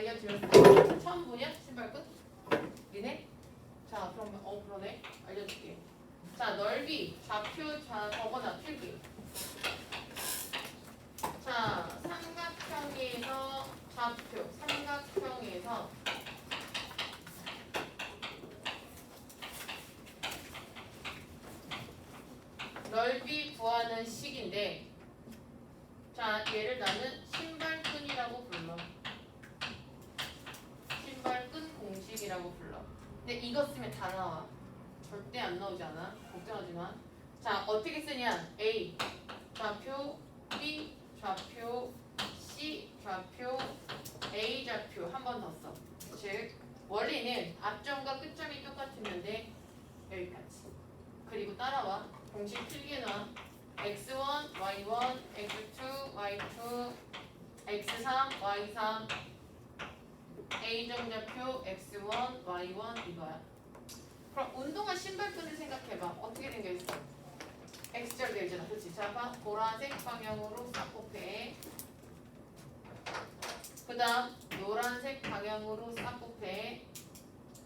알려드렸어. 처음 보냐? 신발끈? 니네? 자, 그러면 어 그러네. 알려줄게. 자, 넓이, 좌표, 좌 적어놔 필기. 자, 삼각형에서 좌표, 삼각형에서 넓이 구하는 식인데, 자, 얘를 나는 신발끈이라고 불러. 공식이라고 불러. 근데 이거 쓰면 다 나와. 절대 안 나오지 않아. 걱정하지 마. 자, 어떻게 쓰냐? A 좌표, B 좌표, C 좌표, A 좌표 한 번 더 써. 즉 원리는 앞점과 끝점이 똑같았는데 여기까지. 그리고 따라와. 공식 필기해 놔. x1, y1, x2, y2, x3, y3, A 정좌표 x1, y1 이거야. 그럼 운동화 신발끈을 생각해봐. 어떻게 생겨있어? X절 되어 있잖아. 그렇지? 자, 봐. 보라색 방향으로 쌍코페. 그 다음 노란색 방향으로 쌍코페.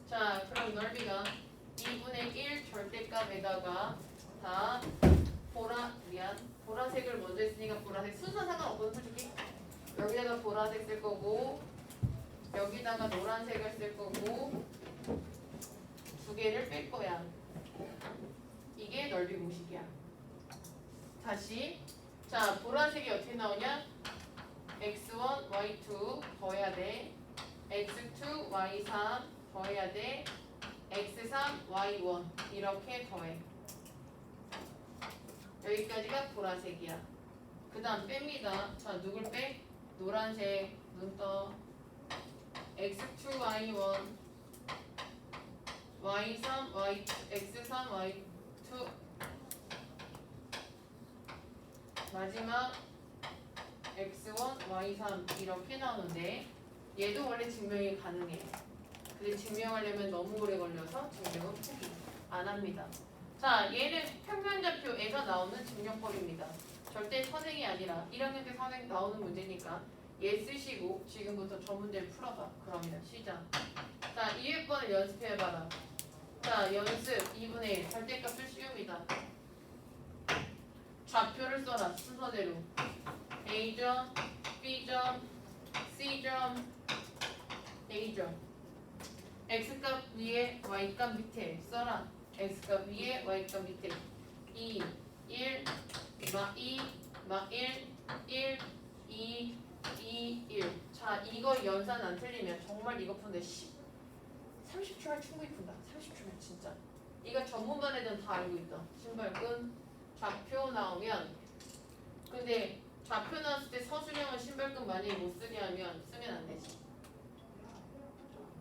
자, 그럼 넓이가 2분의 1 절대값에다가 다 보라, 미안. 보라색을 먼저 했으니까 보라색 순서 상관없거든, 솔직히. 여기다가 보라색 쓸 거고, 여기다가 노란색을 쓸 거고, 두 개를 뺄 거야. 이게 넓이 공식이야. 다시 자 보라색이 어떻게 나오냐? x1, y2 더해야 돼. x2, y3 더해야 돼. x3, y1 이렇게 더해. 여기까지가 보라색이야. 그 다음 뺍니다. 자 누굴 빼? 노란색 눈 떠. X2, y1 y3, y, x3, y2 마지막 x1, y3 이렇게 나오는데 얘도 원래 증명이 가능해. 근데 증명하려면 너무 오래 걸려서 증명은 포기 안 합니다. 자, 얘는 평면좌표에서 나오는 증명법입니다. 절대 선행이 아니라 1학년 때 선행 나오는 문제니까 얘 쓰시고 지금부터 저 문제를 풀어봐. 그러면 시작. 자, 200번을 연습해봐라. 자, 연습 2분의 1 절대값을 씌웁니다. 좌표를 써라 순서대로 A점, B점, C점, A점 X값 위에 Y값 밑에 써라 X값 위에 Y값 밑에 2, 1, 마 2, 마 1, 1, 2, 2, 1 자, 이거 연산 안 틀리면 정말 이거 푸는데 10, 30초면 충분히 푼다. 30초면 진짜. 이거 전문반 애들은 다 알고 있다. 신발끈. 좌표 나오면. 근데 좌표 나왔을 때 서술형은 신발끈 만약에 못 쓰게 하면 쓰면 안 되지.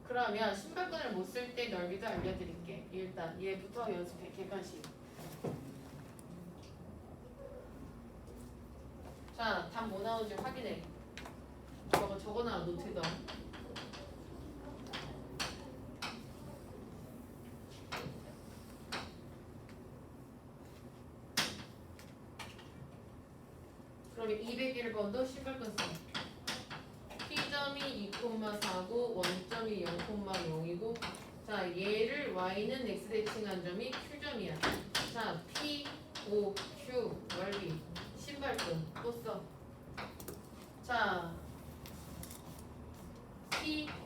그러면 신발끈을 못 쓸 때 넓이도 알려드릴게. 일단 얘부터 연습해. 객관식. 자, 답 뭐 나오는지 확인해 적어놔 노트에다 그러면 201번도 신발끈 써. P점이 2,4고 원점이 0,0이고 자 얘를 y는 x 대칭한 점이 q점이야. 자 P, O, Q 넓이 신발끈 또 써. 자 Bye.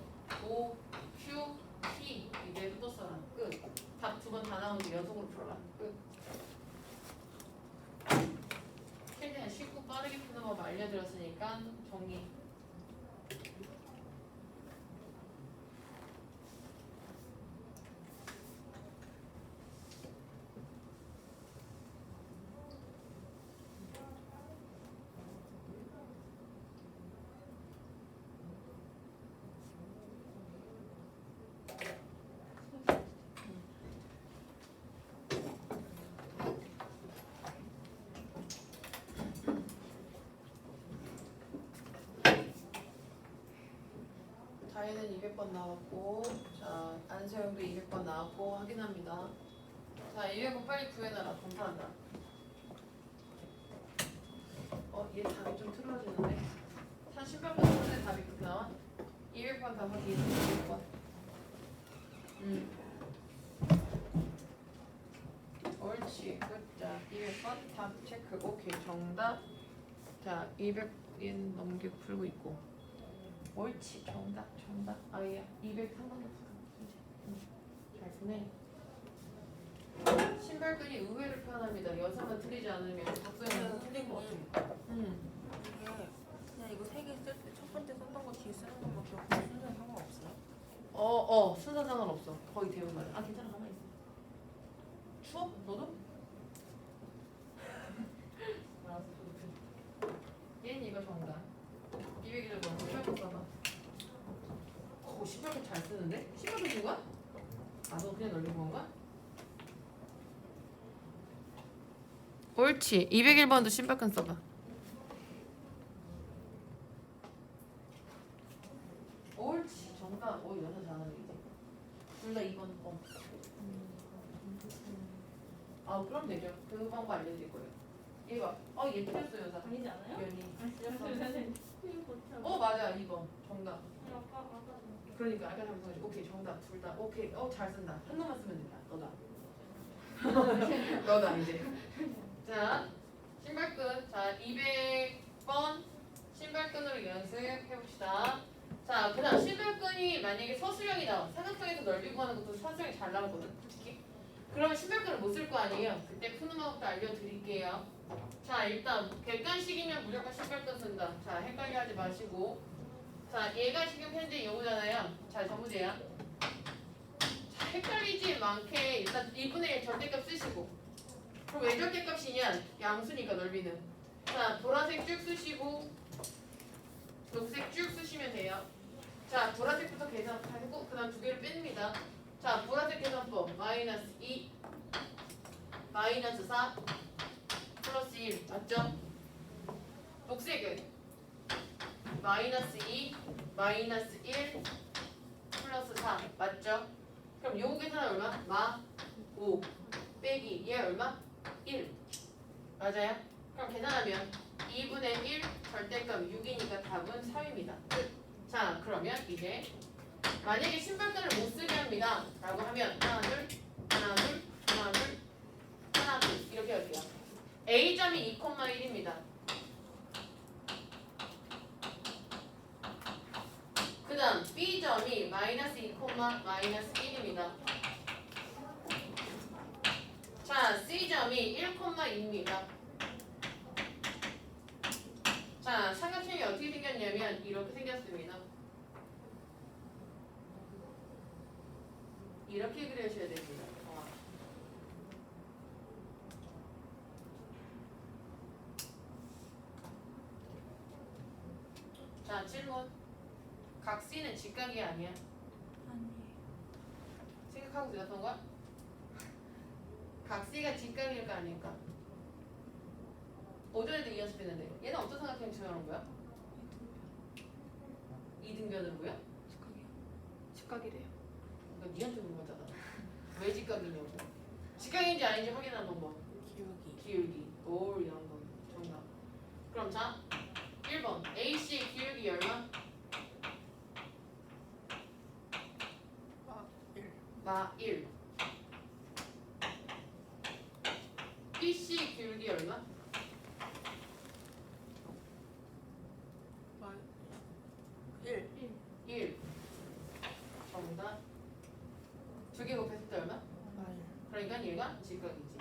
자연은 200번 나왔고, 자 안세영도 200번 나왔고 확인합니다. 자 200번 빨리 구해놔라. 감사한다. 어, 얘 답이 좀 틀어지는데? 사 신발끈 쓰는 답이 그렇게 나와? 200번 다 확인해 봐. 음. 옳지. 굿자. 200번 답 체크. 오케이. 정답. 자, 200인 넘기고 풀고 있고. 옳지. 정답. 정답. 아야. 203번도 풀어. 이제. 응. 잘 푸네. 신발끈이 의외로 편합니다. 여성은 틀리지 않으면 박소영은 틀린 것 같으니까. 음. 이게 그냥 이거 세 개 쓸 때 첫 번째 썼던 거 뒤에 쓰는 것밖에 없고 순서는 상관없어요? 어, 어, 순서 상관없어. 거의 대부분. 아, 괜찮아. 가만히 있어. 추워? 너도? 알았어. 얘는 이거 정답. 201번. 신발끈 써봐. 어, 신발끈 잘 쓴 거야? 아, 너 그냥 널린 건가? 옳지. 201번도 신발끈 써봐. 옳지. 정답. 오, 여자 잘하네 이제. 둘다 2번. 어. 아, 그럼 되죠. 그 방법 알려드릴 거예요. 이거. 어, 얘 틀렸어 여자. 아니지 않아요? 연이. 어? 어, 맞아. 2번. 정답. 아까 아까 그러니까 아까 잠깐 오케이 정답 둘 다. 오케이. 어 잘 쓴다. 한 놈만 쓰면 된다. 너다. 너다 이제. 자 신발끈 자 200번 신발끈으로 연습해 봅시다. 자 그다음 신발끈이 만약에 서술형이 나와. 삼각형에서 넓이 구하는 것도 서술형이 잘 나오거든 솔직히. 그러면 신발끈을 못 쓸 거 아니에요. 그때 푸는 방법도 알려드릴게요. 자 일단 객관식이면 무조건 신발끈 쓴다. 자 헷갈려 하지 마시고 자, 얘가 지금 현재 여우잖아요. 자, 전부제야. 자, 헷갈리지 않게 일단 2분의 1 절대값 쓰시고. 그럼 왜 절대값이냐? 양수니까 넓이는. 자, 보라색 쭉 쓰시고, 녹색 쭉 쓰시면 돼요. 자, 보라색부터 계산하고, 그 다음 두 개를 뺍니다. 자, 보라색 계산법. 마이너스 2, 마이너스 4, 플러스 1. 맞죠? 녹색은 마이너스 2, 마이너스 1, 플러스 4 맞죠? 그럼 요거 계산 얼마? 마 5 빼기 얘 얼마? 1 맞아요? 그럼 계산하면 2분의 1 절대값 6이니까 답은 3입니다 자 그러면 이제 만약에 신발끈을 못 쓰게 합니다 라고 하면 하나 둘 하나 둘 하나 둘 하나 둘 이렇게 할게요 A점이 2,1입니다 그 다음 B점이 마이너스 2, 마이너스 1입니다. 자, C점이 1,2입니다. 자, 삼각형이 어떻게 생겼냐면 이렇게 생겼습니다. 이렇게 그려주셔야 됩니다. 정확히. 자, 질문. 각 C는 직각이 아니야. 아니 생각하고 들었던 거야? 각 C가 직각일까 아닐까? 오전에도 이 연습했는데 얘는 어떤 삼각형 처형한 거야? 이등변은 뭐야? 직각이요 직각이래요. 그러니까 니한테 물어봤잖아 왜 직각이냐고 직각인지 아닌지 확인하는 방법 기울기 기울기 올 이런 거 정답 그럼 자 1번 AC 기울기 얼마? 마 1. BC 기울기 얼마? 마 1. 1. 정답. 두개 곱했을 때 얼마? 마 1. 그러니까 얘가 직각이지.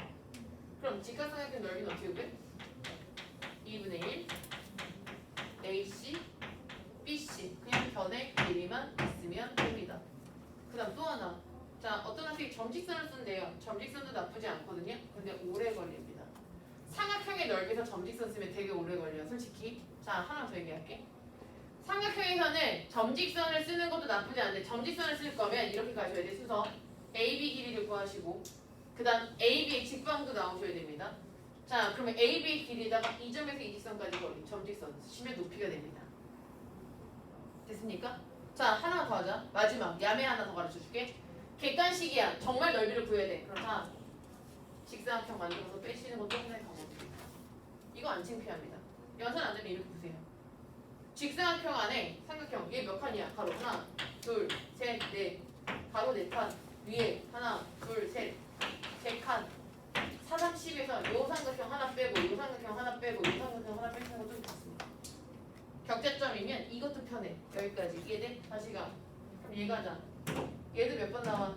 그럼 직각삼각형 넓이는 어떻게 구해? 2분의 1 AC BC 그냥 변의 길이만 있으면 됩니다. 그 다음 또 하나 자 어떤 학생이 점직선을 쓴대요. 점직선도 나쁘지 않거든요. 근데 오래 걸립니다. 삼각형의 넓이에서 점직선 쓰면 되게 오래 걸려요. 솔직히 자 하나 더 얘기할게. 삼각형에서는 점직선을 쓰는 것도 나쁘지 않은데 점직선을 쓸 거면 이렇게 가셔야 돼 순서 AB 길이를 구하시고 그 다음 AB의 직방도 나오셔야 됩니다. 자 그러면 AB 길이다가 이 점에서 이 직선까지 거리 점직선 쓰시면 높이가 됩니다. 됐습니까? 자 하나만 더 하자. 마지막 야매 하나 더 가르쳐 줄게. 객관식이야. 정말 넓이를 구해야 돼. 그럼 자 직사각형 만들어서 빼시는 것도 하나의 방법입니다. 이거 안 창피합니다. 안 되면 이렇게 보세요. 직사각형 안에 삼각형 얘몇 칸이야? 가로 하나, 둘, 셋, 넷. 가로 네 칸. 위에 하나, 둘, 셋, 세 칸. 4, 3, 10에서 요 삼각형 하나 빼고 요 삼각형 하나 빼고 요 삼각형 하나 빼는 것도 있습니다. 격자점이면 이것도 편해. 여기까지. 이해돼? 다시 가. 그럼 얘 가자. 얘도 몇 번 나와?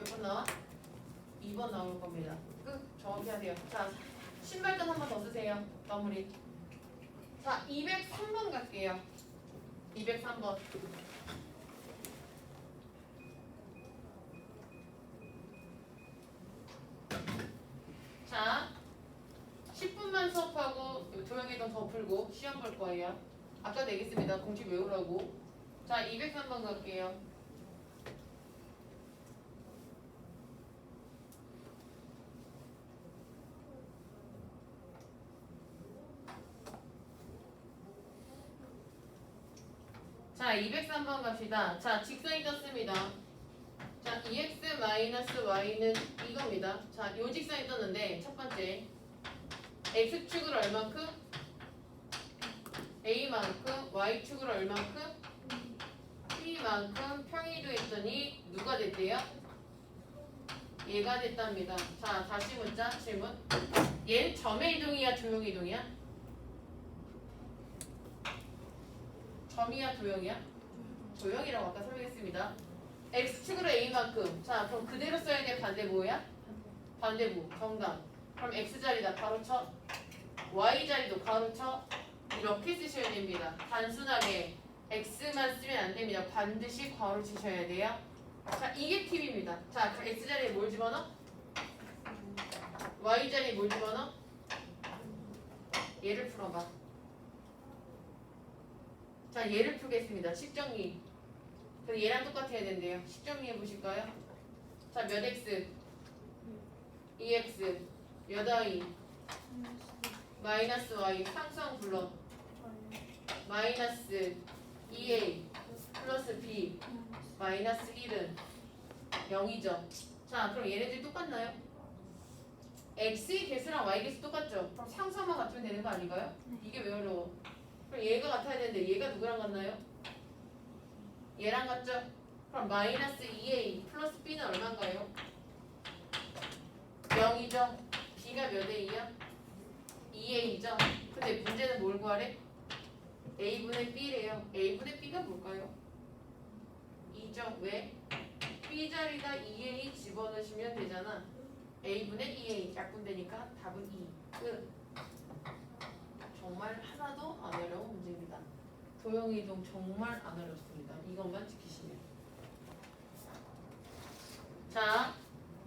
몇 번 나와? 2번 나올 겁니다. 끝. 정확히 하세요. 자, 신발끈 한 번 더 쓰세요. 마무리. 자, 203번 갈게요. 203번. 자, 10분만 수업하고 도형이동 더 풀고 시험 볼 거예요. 아까 내겠습니다. 공식 외우라고. 자, 203번 갈게요. 자, 203번 갑시다. 자, 직선이 떴습니다. 자, 2x 마이너스 y는 이겁니다. 자, 요 직선이 떴는데 첫 번째 x축을 얼만큼? a만큼 y축을 얼만큼? b만큼 평이도 했더니 누가 됐대요? 얘가 됐답니다. 자, 다시 묻자 질문. 얘는 점의 이동이야, 도형의 이동이야? 점이야, 도형이야? 도형이라고 아까 설명했습니다. x축으로 a만큼. 자, 그럼 그대로 써야 돼. 반대 뭐야? 반대부. 정답. 그럼 x 자리다. 바로 쳐. y 자리도 가로 쳐. 이렇게 쓰셔야 됩니다. 단순하게 x만 쓰면 안 됩니다. 반드시 괄호 치셔야 돼요. 자, 이게 팁입니다. 자, 그 x 자리에 뭘 집어넣어? y 자리에 뭘 집어넣어? 얘를 풀어봐. 자, 얘를 풀겠습니다. 식정리. 그럼 얘랑 똑같아야 된대요. 식정리 해 보실까요? 자, 몇 x? 2x. 몇 y? 마이너스 y. 상수항 불러. 마이너스 2a 플러스 b 마이너스 1은 0이죠. 자, 그럼 얘네들이 똑같나요? x의 개수랑 y 개수 똑같죠? 그럼 상수함만 같으면 되는 거 아닌가요? 이게 왜 어려워? 그럼 얘가 같아야 되는데 얘가 누구랑 같나요? 얘랑 같죠? 그럼 마이너스 2a 플러스 b는 얼마인가요? 0이죠? b가 몇 a야? 2a죠? 근데 문제는 뭘 구하래? a분의 b래요. a분의 b가 뭘까요? 2죠. 왜? b 자리다 2a 집어넣으시면 되잖아. a분의 2a 약분되니까 답은 2. 끝. 정말 하나도 안 어려운 문제입니다. 도형 이동 정말 안 어렵습니다. 이것만 지키시면. 자,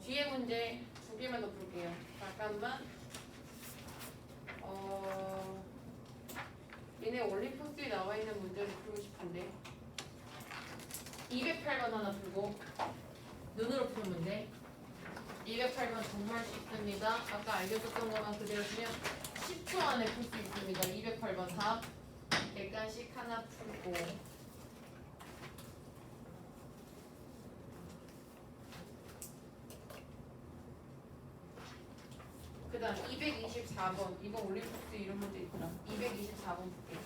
뒤에 문제 두 개만 더 풀게요. 잠깐만. 어, 얘네 올림픽스에 나와 있는 문제를 풀고 싶은데 208번 하나 풀고 눈으로 푸는 문제 208번 정말 쉽습니다. 아까 알려줬던 것만 그대로 쓰면 10초 안에 풀 수 있습니다. 208번 답 객관식 하나 풀고. 그 다음 224번. 이거 올림픽스 이런 문제 있더라. 224번 볼게요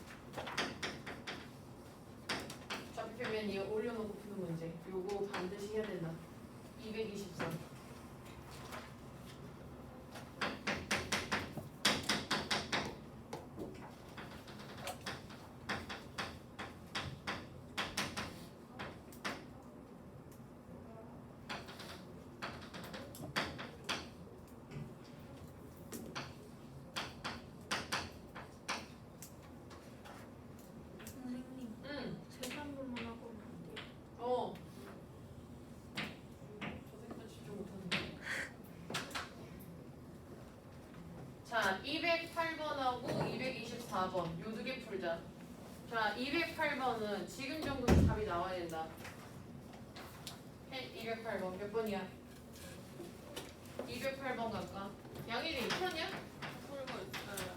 좌표면 이거 올려놓고 푸는 문제. 요거 반드시 해야 된다. 223 선생님 응. 세상 분만 하고 오면 안 돼요? 어. 저 생각 진짜 못하는데. 자, 208번하고 224번 요 두 개 풀자. 자, 208번은 지금 정도면 답이 나와야 된다. 208번 몇 번이야? 208번 갈까? 양일이 풀었냐? 풀고 있어요.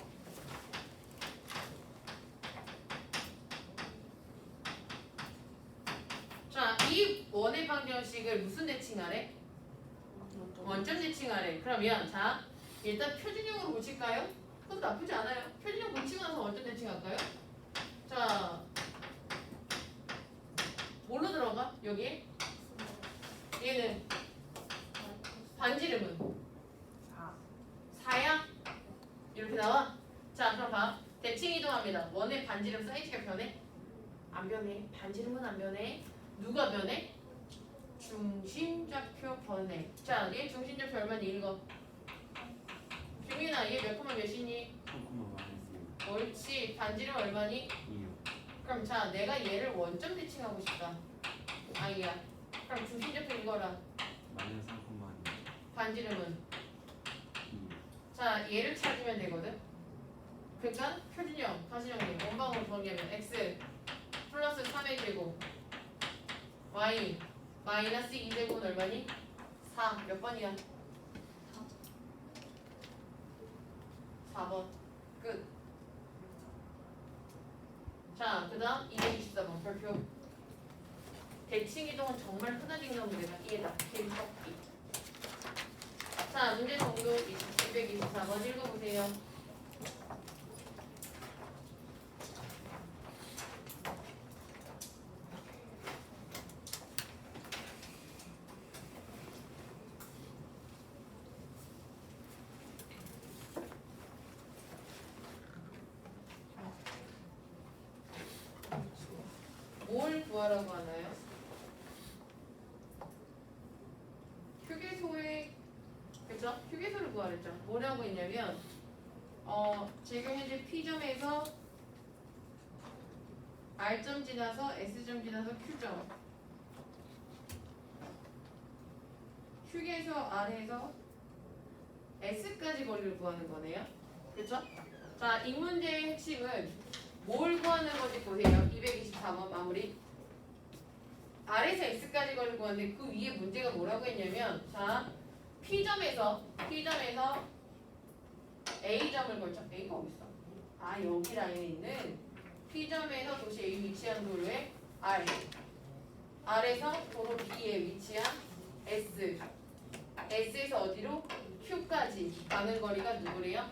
자, 이 원의 방정식을 무슨 대칭하래? 원점 대칭하래. 그러면 자 일단 표준형으로 고칠까요? 그것도 나쁘지 않아요. 표준형 고치고 나서 갈까요? 자, 뭘로 들어가? 여기? 얘는 반지름은 4 4야? 이렇게 나와? 자, 그럼 봐. 대칭 이동합니다. 원의 반지름 사이즈가 변해? 안 변해. 반지름은 안 변해. 누가 변해? 중심좌표 변해. 자, 얘 중심좌표 얼마니? 읽어. 규민아, 얘몇 콤마 몇이니? 3콤마 마이너스 옳지. 반지름 얼마니? 2요. 그럼 자, 내가 얘를 원점 대칭하고 싶다. 아이야. 그럼 중심좌표 읽어라. 마이너스 3콤마 반지름은 2요. 자, 얘를 찾으면 되거든. 그러니까 표준형, 가시형님, 원방으로 정리하면 x 플러스 3의 제곱 y 마이너스 2제곱은 얼마니? 4. 몇 번이야? 4번. 끝. 자, 그 다음 224번 별표. 대칭 이동은 정말 흔한 인간 문제다. 이해다. 꺾기. 자, 문제 정도 224번 읽어보세요. 뭘 구하라고 하나요? 휴게소에 그죠? 휴게소를 구하랬죠. 뭐라고 했냐면 어 지금 현재 P점에서 R점 지나서 S점 지나서 Q점 휴게소 아래에서 S까지 거리를 구하는 거네요. 그렇죠? 자, 이 문제의 핵심은 뭘 구하는 건지 보세요. 224번 마무리. R에서 S까지 거리를 구하는데 그 위에 문제가 뭐라고 했냐면 자, P점에서 P점에서 A점을 걸쳐 A가 어디 있어? 아 여기 라인에 있는 P점에서 도시 A 위치한 도로에 R R에서 도로 B에 위치한 S S에서 어디로? Q까지 가는 거리가 누구래요?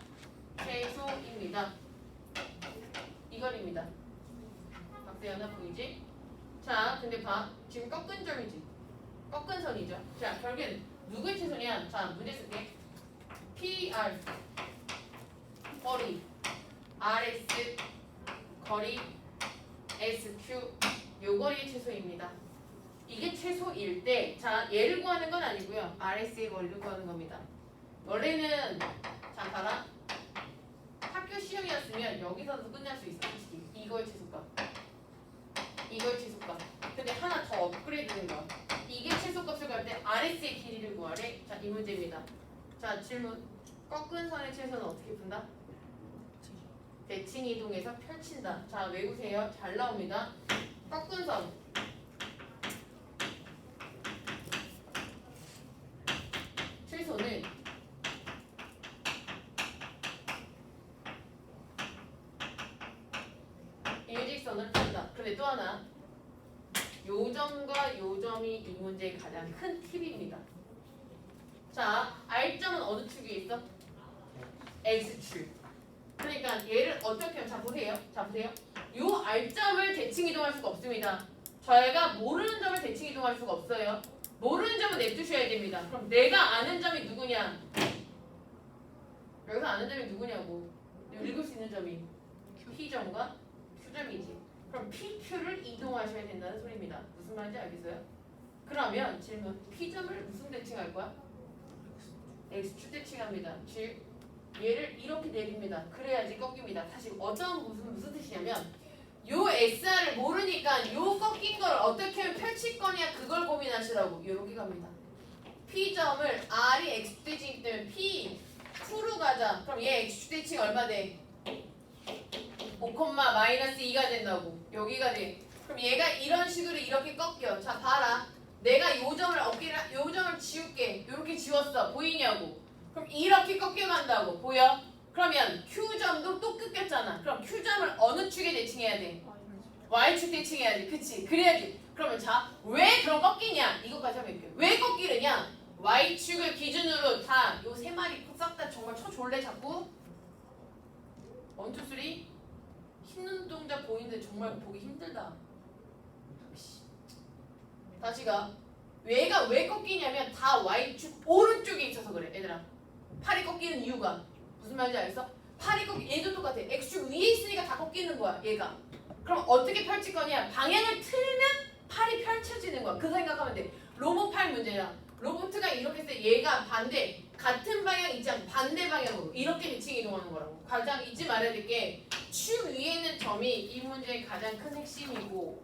최소입니다. 이 거리입니다. 박대현아 보이지? 자, 근데 봐. 지금 꺾은 점이지. 꺾은 선이죠. 자, 결국엔 누구의 최소냐? 자, 문제 쓸게. PR 거리 RS 거리 SQ 요 거리의 최소입니다. 이게 최소일 때, 자, 얘를 구하는 건 아니고요. RS의 거리를 구하는 겁니다. 원래는 자, 봐라. 학교 시험이었으면 여기서도 끝날 수 있어. 솔직히. 이거의 최소값. 이거의 최소값. 근데 하나 더 업그레이드 된 거야. 이게 최소값을 구할 때 RS의 길이를 구하래. 자, 이 문제입니다. 자, 질문. 꺾은 선의 최소는 어떻게 푼다? 대칭 이동해서 펼친다. 자, 외우세요. 잘 나옵니다. 꺾은 선. 최소는 일직선을 푼다. 근데 또 하나. 요 점과 요 점이 이 문제의 가장 큰 팁입니다. 자, R점은 어느 축에 있어? X축. 그러니까 얘를 어떻게 하면 자 보세요. 자 보세요. 요 R점을 대칭 이동할 수가 없습니다. 저희가 모르는 점을 대칭 이동할 수가 없어요. 모르는 점은 냅두셔야 됩니다. 그럼 내가 아는 점이 누구냐? 여기서 아는 점이 누구냐고. 읽을 수 있는 점이 P점과 Q점이지. 그럼 PQ를 이동하셔야 된다는 소리입니다. 무슨 말인지 알겠어요? 그러면 질문. P점을 무슨 대칭할 거야? X축 대칭합니다. 즉 얘를 이렇게 내립니다. 그래야지 꺾입니다. 다시 어떤 무슨 무슨 뜻이냐면 요 SR을 모르니까 요 꺾인 걸 어떻게 펼칠 거냐 그걸 고민하시라고 요렇게 갑니다. P점을 R이 X축 대칭이기 때문에 P Q로 가자. 그럼 얘 X축 대칭 얼마 돼? 5, 마이너스 2가 된다고. 여기가 돼. 그럼 얘가 이런 식으로 이렇게 꺾여. 자, 봐라. 내가 요 점을 어깨를 요 점을 지울게. 요렇게 지웠어. 보이냐고. 그럼 이렇게 꺾여간다고. 보여? 그러면 Q점도 또 꺾였잖아. 그럼 Q점을 어느 축에 대칭해야 돼? Y축 대칭해야지. 그치? 그래야지. 그러면 자, 왜 그럼 꺾이냐? 이것까지 하면 이렇게. 왜 꺾이느냐? Y축을 기준으로 다 요 세 마리 싹 다 정말 쳐졸래 자꾸 원투 쓰리 씹는 동작 보이는데 정말 보기 힘들다. 씨. 다시 가. 얘가 왜 꺾이냐면 다 Y축 오른쪽에 있어서 그래 얘들아. 팔이 꺾이는 이유가 무슨 말인지 알겠어? 팔이 꺾이 얘도 똑같아. X축 위에 있으니까 다 꺾이는 거야 얘가. 그럼 어떻게 펼칠 거냐? 방향을 틀면 팔이 펼쳐지는 거야. 그 생각하면 돼. 로봇 팔 문제야. 로봇가 이렇게 돼 얘가 반대 같은 방향 있지 않고 반대 방향으로 이렇게 대칭 이동하는 거라고. 가장 잊지 말아야 될 게 축 위에 있는 점이 이 문제의 가장 큰 핵심이고.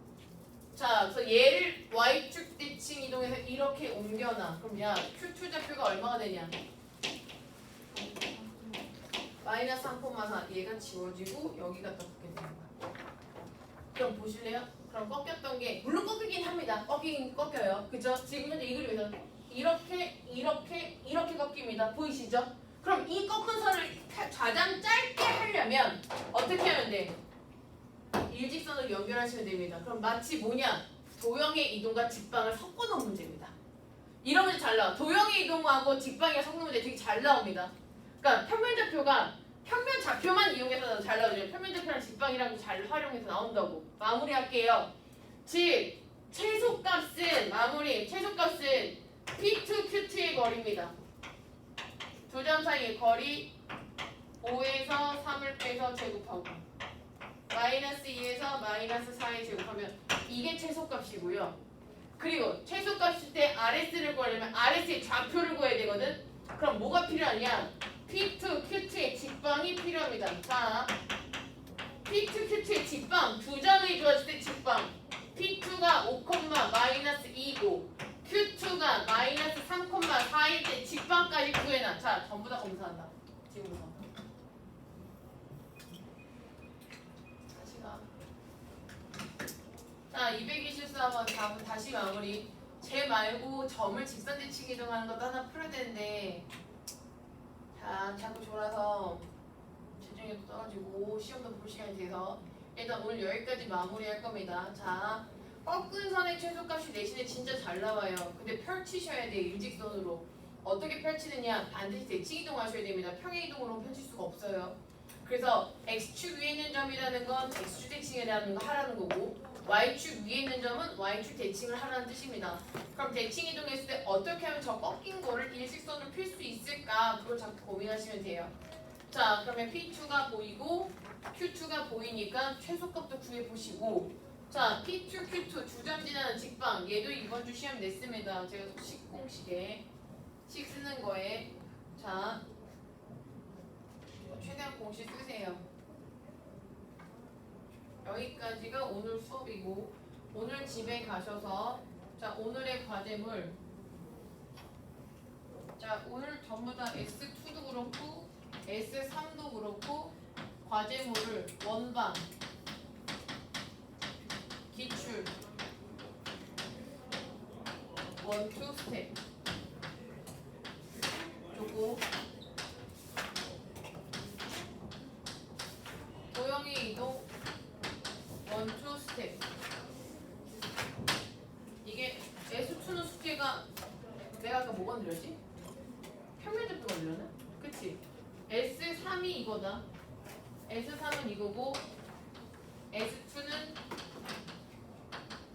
자, 그래서 얘를 y축 대칭 이동해서 이렇게 옮겨놔. 그럼 야 Q2 좌표가 얼마가 되냐? 마이너스 3,4 얘가 지워지고 여기가 또 거야. 그럼 보실래요? 그럼 꺾였던 게 물론 꺾이긴 합니다. 꺾이긴 꺾여요. 그죠? 지금 현재 이 그림에서 이렇게 이렇게 이렇게 꺾입니다. 보이시죠? 그럼 이 꺾은 선을 타- 가장 짧게 하려면 어떻게 하면 돼? 일직선으로 연결하시면 됩니다. 그럼 마치 뭐냐? 도형의 이동과 직방을 섞어놓은 문제입니다. 문제 잘 나와. 도형의 이동하고 직방의 섞는 문제 되게 잘 나옵니다. 그러니까 평면 좌표가 평면 좌표만 이용해서 잘 나오죠. 평면 좌표랑 직방이랑 잘 활용해서 나온다고. 마무리할게요. 즉 최소값은 마무리 최소값은 P2 Q2의 거리입니다. 두 점 사이의 거리 5에서 3을 빼서 제곱하고 마이너스 2에서 마이너스 4의 제곱하면 이게 최소값이고요. 그리고 최소값일 때 RS를 구하려면 RS의 좌표를 구해야 되거든. 그럼 뭐가 필요하냐? P2, Q2의 직방이 필요합니다. 자, P2, Q2의 직방 두 점이 주어질 때 직방 P2가 5, 마이너스 2고 Q2가 마이너스 3, 4일 때 직방까지 구해놔. 자, 전부 다 검사한다. 지금부터. 다시 가. 자, 224번 답은 다시 마무리. 제 말고 점을 직선 대칭 이동하는 것도 하나 풀어야 되는데 자, 자꾸 졸아서 재정력도 떨어지고 시험도 볼 시간이 돼서 일단 오늘 여기까지 마무리할 겁니다. 자, 꺾은 선의 최소값이 내신에 진짜 잘 나와요. 근데 펼치셔야 돼요. 일직선으로. 어떻게 펼치느냐? 반드시 대칭 이동하셔야 됩니다. 평행 이동으로 펼칠 수가 없어요. 그래서 x축 위에 있는 점이라는 건 x축 대칭이라는 거 하라는 거고 y축 위에 있는 점은 y축 대칭을 하라는 뜻입니다. 그럼 대칭 이동했을 때 어떻게 하면 저 꺾인 거를 일직선으로 필 수 있을까? 그걸 자꾸 고민하시면 돼요. 자, 그러면 P2가 보이고 Q2가 보이니까 최소값도 구해 보시고 자, P2, Q2 두 점 지나는 직방 얘도 이번 주 시험 냈습니다. 제가 식공식에 식 쓰는 거에 자 최대한 공식 쓰세요. 여기까지가 오늘 수업이고 오늘 집에 가셔서 자 오늘의 과제물. 자 오늘 전부 다 S2도 그렇고 S3도 그렇고 과제물을 원방 기출 원투 스텝. 요거 도형의 이동 원투 스텝 이게 S2는 숙제가 내가 아까 뭐 건드렸지? 평면대표 건드렸나? 그치? S3이 이거다 S3은 이거고 S2는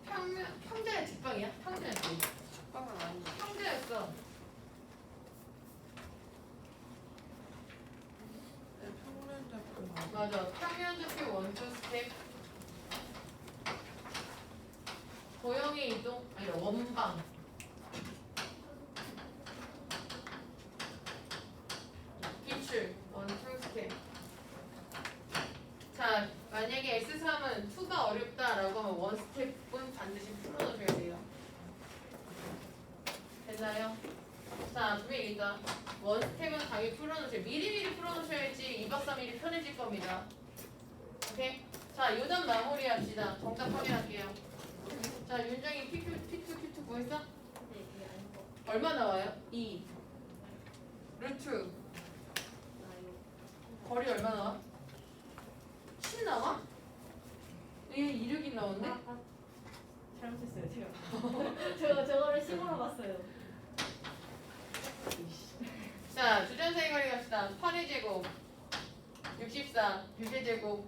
평면, 평자의 직방이야? 평자였지? 축방은 아니지. 평자였어 평면 잡고 맞아. 평면좌표 원투 스텝. 도형의 이동 아니 원방. 기출 원투 스텝. 자 만약에 S3은 2가 어렵다라고 하면 원 스텝은 반드시 풀어놓으셔야 돼요. 됐나요? 자, 분명히 일단 원 스텝은 당연히 풀어놓으세요. 미리미리 풀어놓으셔야지 2박 3일이 편해질 겁니다. 오케이? 자, 요단 마무리 합시다. 정답 확인할게요. 자, 윤정이 P2, P2, Q2 구했어? 네, 이게 얼마 나와요? 2. 루트. 거리 얼마 나와? 10 나와? 얘 이륙이 나오는데? 아, 아, 잘못했어요, 제가. 제가 저거를 심으러 봤어요. 자, 주전사의 거리 갑시다. 8의 제곱, 64, 6의 제곱,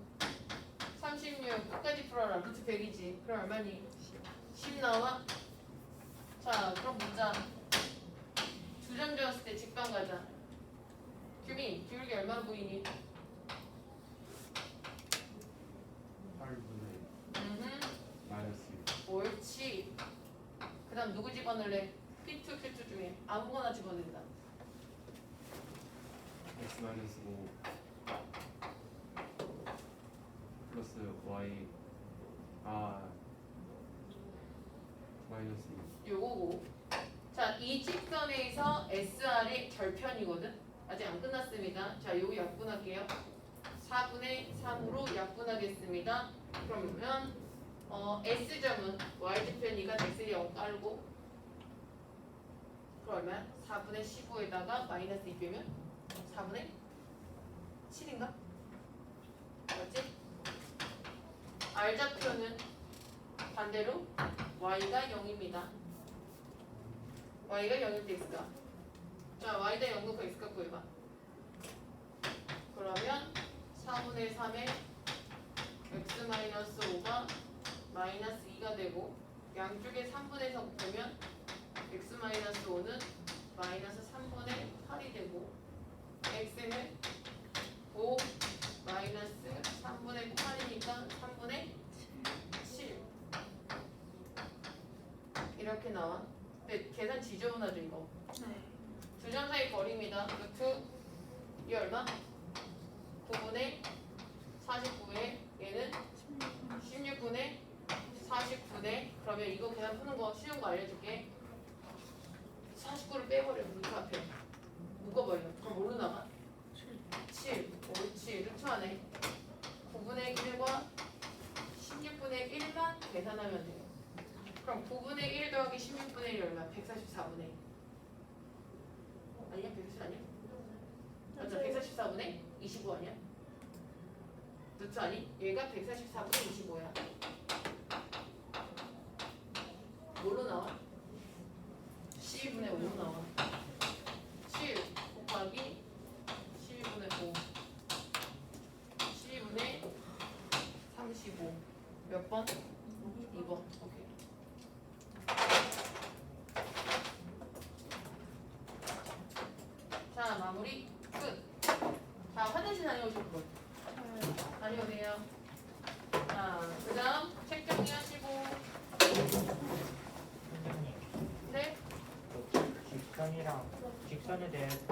36 끝까지 풀어라. 루트 100이지. 그럼 얼마니? 10 나와? 자 그럼 문자. 두 점 지었을 때 직방 가자. 규민 기울기 얼마나 보이니? 8분의 음흠. 마이너스 옳지. 그 다음 누구 집어넣을래? P2, Q2 중에 아무거나 집어넣는다. X 마이너스 5 플러스 y 아 마이너스 2 요거고 자, 이 직선에서 SR의 절편이거든? 아직 안 끝났습니다. 자, 요거 약분할게요. 4분의 3으로 약분하겠습니다. 그러면 어, S점은 Y절편이가 x 0 깔고 그러면 4분의 15에다가 마이너스 2 빼면 4분의 7인가? 맞지? R좌표는 반대로 Y가 0입니다. y가 0일 때 x가 자 y다 0 놓고 x 갖고 해봐. 그러면 4분의 3에 x 마이너스 5가 마이너스 2가 되고 양쪽에 3분의 3 보면 x 마이너스 5는 마이너스 3분의 8이 되고 x는 5 마이너스 3분의 8이니까 3분의 7 이렇게 나와 근데 계산 지저분하죠 이거. 네. 두점 사이 거리입니다. 루트 이 얼마? 9분의 49에 얘는 16분의 49네 그러면 이거 계산 푸는 거 쉬운 거 알려줄게. 49를 빼버려 루트 앞에. 묶어버려. 그럼 뭘로 나가? 7 옳지 루트 안에 9분의 1과 16분의 1만 계산하면 돼요 그럼 9분의 1 더하기 16분의 1이 얼마? 144분의 1 아니야? 140 아니야? 맞아 144분의 25 아니야? 루트 아니? 얘가 144분의 25야 뭘로 나와? 12분의 5로 나와 7 곱하기 12분의 5 12분의 35 몇 번? 2번 오케이 자 마무리 끝. 자 화장실 다녀오실 분 다녀오세요. 자 그다음 책 정리하시고 선생님, 네 그 직선이랑 직선에